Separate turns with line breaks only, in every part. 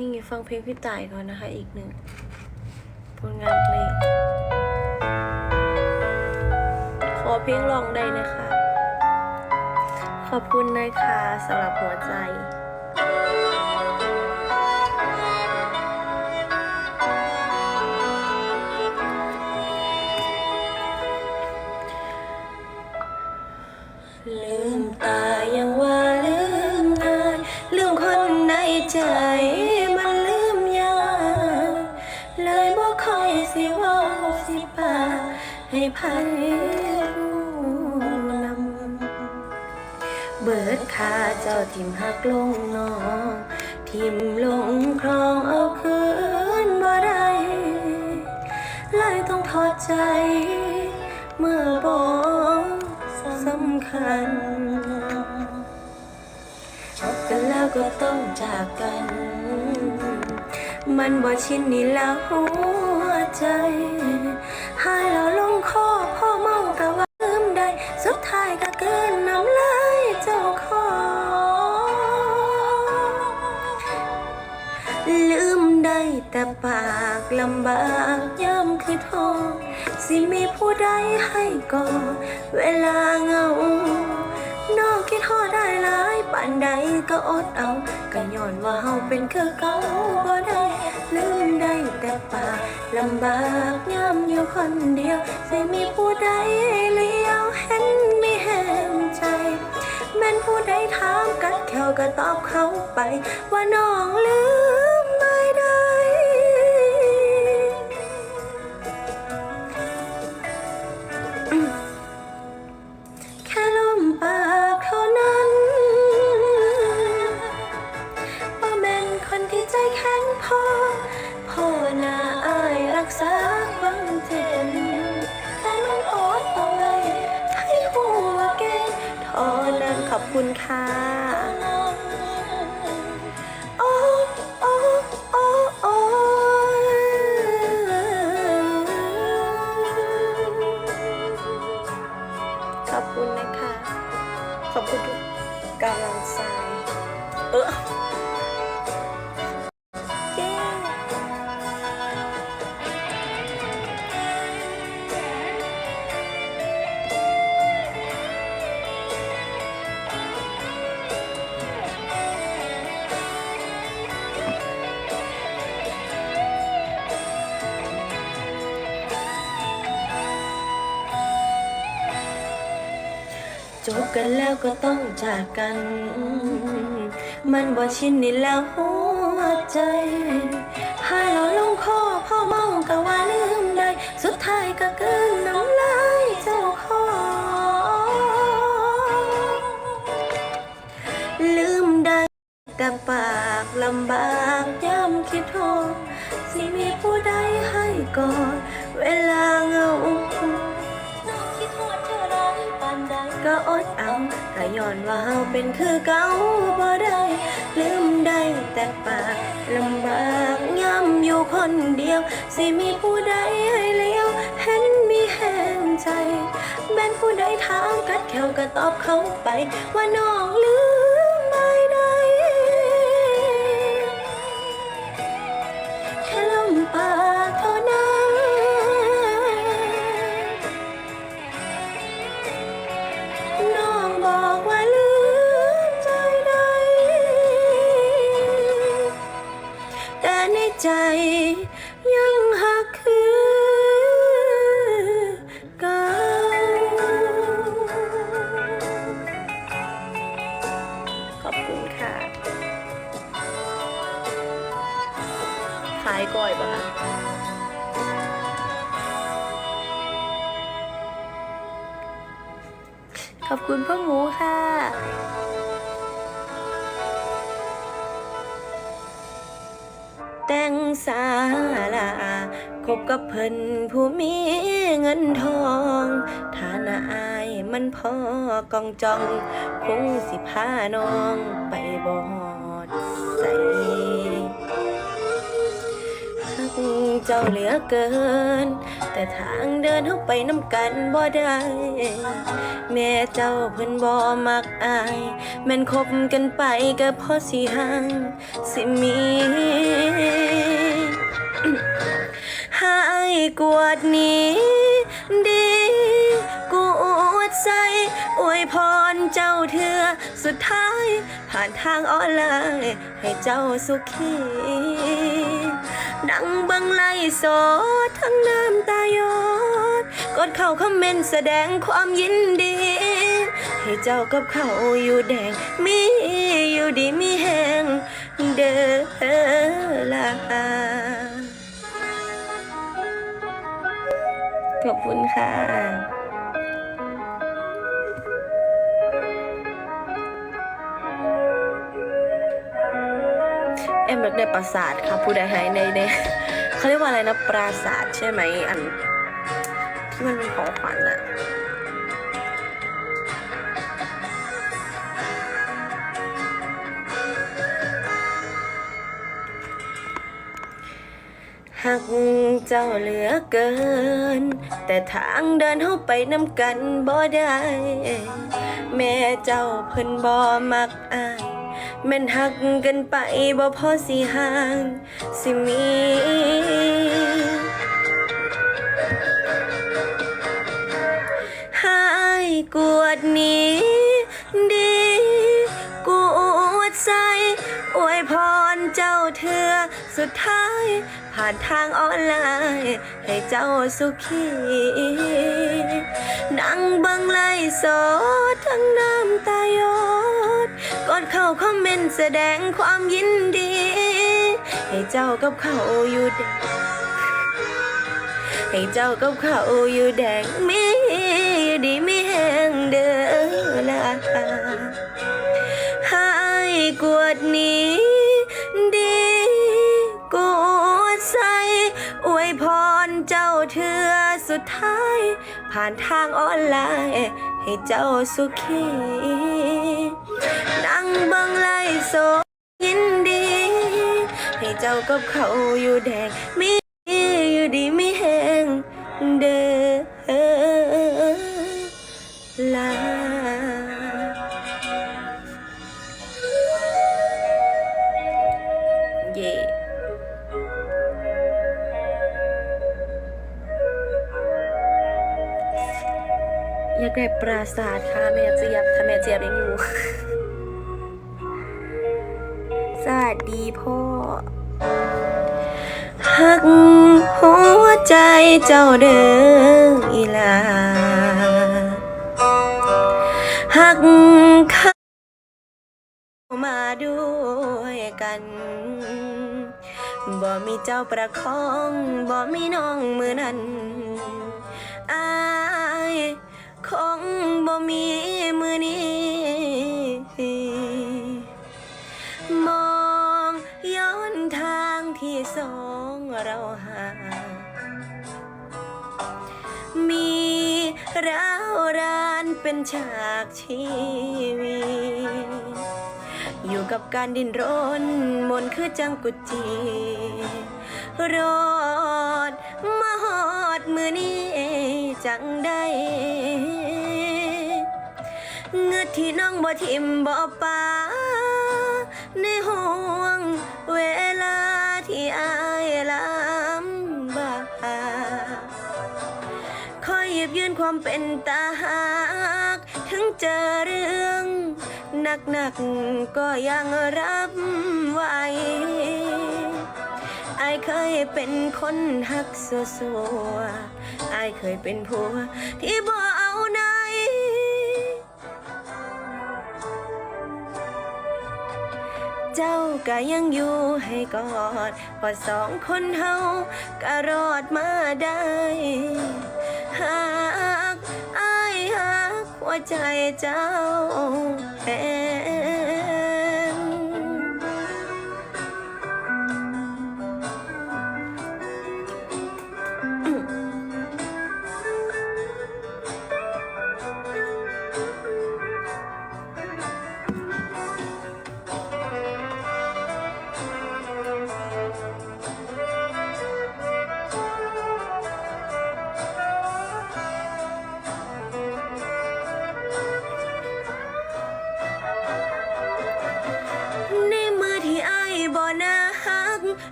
นี่ฟังเพลงพี่ต่ายก่อนนะคะ อีกหนึ่งผลงานเพลง ขอเพลงลองได้นะคะ ขอบคุณนะคะสำหรับหัวใจลื สิเว่าสิปาให้ไผรู้นำเบิดค่าเจ้าทิมหักลงน้องทิมลงครองเอาคืนบ่ได้เลยต้องทอดใจ เมื่อบอกสำคัญจบกันแล้วก็ต้องจากกัน มันบ่ชินนี่แล้ว ใจหายแล้วลงคอพ่อเมาก็ว่าลืมได้ สุดท้ายก็เกินน้ำลายเจ้าขอลืมได้แต่ปากลำบากย้ำคือโทษสิมีผู้ใดให้ก่อเวลาเงานอกคิดทอได้หลายปานใดก็อดเอาก็ย้อนว่าเฮาเป็นคือเก่าำบากย้ำอยู่คนเดียวไม่มีผู้ใดเลี้ยวเห็นไม่แห่งใจแม่นผู้ใดถามกัดแขวก็ตอบเขาไปว่าน้องลืม บกันแล้วก็ต้องจากกัน มันบ่ชินนี่แล้วหัวใจหายเราลงคอพ่อเมาก็ว่าลืมได้ สุดท้ายก็เกินน้ำลายเจ้าขอลืมได้แต่ปากลำบากย้ำคิดโทษสิมีผู้ใดให้ก่อนเวลาเงา ดเอาก็ย้อนว่าเฮาเป็นคือเก่าบ่ได้ลืมได้แต่ปากลำบากย่ำอยู่คนเดียว สิมีผู้ใดให้เลี้ยวเห็นมีแห่งใจ แบนผู้ใดถามกัดแขวก็ตอบเขาไปว่าน้องลืม ขายก่อยปะคะขอบคุณพ่อหมูค่ะแต่งสาลาคบกับเพิ่นผู้มีเงินทองฐานะอายมันพอกองจอง คงสิพาน้องไปบ เจ้าเหลือเกิน แต่ทางเดินเข้าไปน้ำกันบ่ได้แม่เจ้าเพิ่นบ่มักอาย แม่นคบกันไปก็พอสิหังสิมีหายกวดนี้ ดีกูอวดใสอวยพรเจ้าเธอสุดท้าย ผ่านทางออนไลน์ให้เจ้าสุขี ดังเบังไล่โสดทั้งน้ำตายอดกดเข้าคอมเมนต์แสดงความยินดี ให้เจ้ากับเขาอยู่แดง มีอยู่ดีมีแหงเด้อลาขอบคุณค่ะ เอ็มอยากได้ปราสาทค่ะผู้ใดหายในในเขาเรียกว่าอะไรนะปราสาทใช่ไหมอัน ที่มันเป็นของขวัญอะหักเจ้าเหลือเกิน แต่ทางเดินเข้าไปน้ำกันบ่ได้ แม่เจ้าเพิ่นบ่มักอาย แม่นหักกันไปบ่พอสิห่างสิมีให้กวดนี้ดีกวดใสอวยพรเจ้าเถือสุดท้าย ผ่านทางออนไลน์ ให้เจ้าสุขีนั่งบังไลโสดทั้งน้ำตายด กดเข้าคอมเมนต์แสดงความยินดี ให้เจ้ากับเขาอยู่เดงให้เจ้ากับเขาอยู่แดงมีดีมีแหงเด้อลาให้กวดหนี้ดีกวดใส่อวยพรเจ้าเถือสุดท้าย ผ่านทางออนไลน์ ให้เจ้าสุขี เจ้ากับเขาอยู่แดงมีอยู่ดีไมีแห้งเด้อลาเย่อยากได้ปราสาทค่ะแม่เจี๊ยบถ้าแม่เจี๊ยบยังอยู่ สวัสดีพ่อ หักหัวใจเจ้าเด้ออีลาหักเข้ามาด้วยกันบ่มีเจ้าประคองบ่มีน้องมือนั้นอายคงบ่มีมือนี้ เราห่างมีร้าวรานเป็นฉากชีวิตอยู่กับการดิ้นรนมนคือจังกุจีรอดมาหอดมือนี้จังได้เงือที่น้องบ่ทิมบ่ปาในห่วงเว ความเป็นตาหากถึงเจอเรื่องหนักๆก็ยังรับไหวไอเคยเป็นคนหักสัวสัวๆอเคยเป็นผัวที่บ่เอาไหนเจ้าก็ยังอยู่ให้กอดพอสองคนเฮาก็รอดมาได้หา หัวใจเจ้า
เป็
น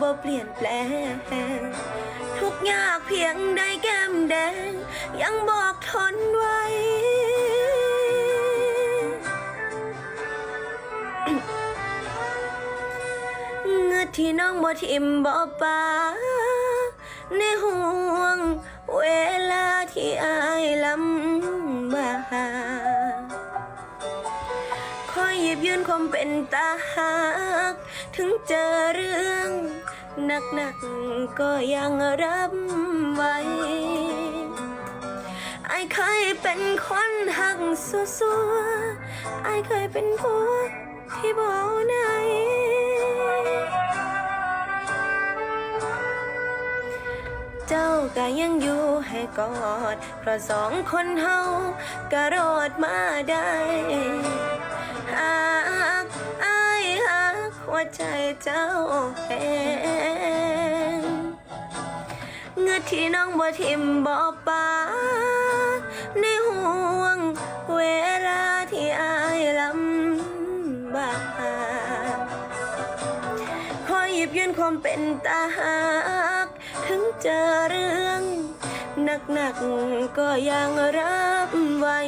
บ่เปลี่ยนแปลง ทุกยากเพียงได้แก้มแดง ยังบอกทนไว้ เงือที่น้องบ่ทิมบ่ปาในห่วงเวลาที่อายลำบากคอยหยิบยื่นความเป็นตาหัก ถึงเจอเรื่อง หนักๆก็ยังรับไว้ไอเคยเป็นคนหักสัวๆไอเคยเป็นผัวที่บ่เอาไหนเจ้าก็ยังอยู่ให้กอด เพราะสองคนเฮาก็รอดมาได้ วใจเจ้าแหงเงือที่น้องบ่ทิมบ่ปาในห่วงเวลาที่อายลำบากคอหยิบยื่นความเป็นตาหักถึงเจอเรื่องหนักๆก็ยังรับไว้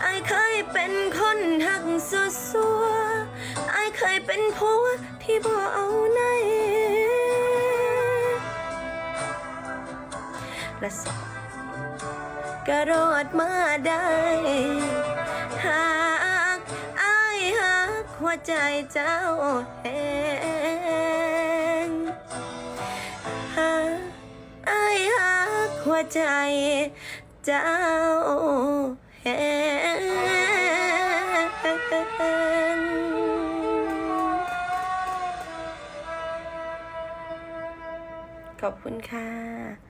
ไอายเคยเป็นคนหักสัวๆไอายเคยเป็นผัวที่บ่เอาไหนและสองก็รอดมาได้ หากอายหักหัวใจเจ้าแหงหากอายหักหัวใจเจ้าแหง ขอบคุณค่ะ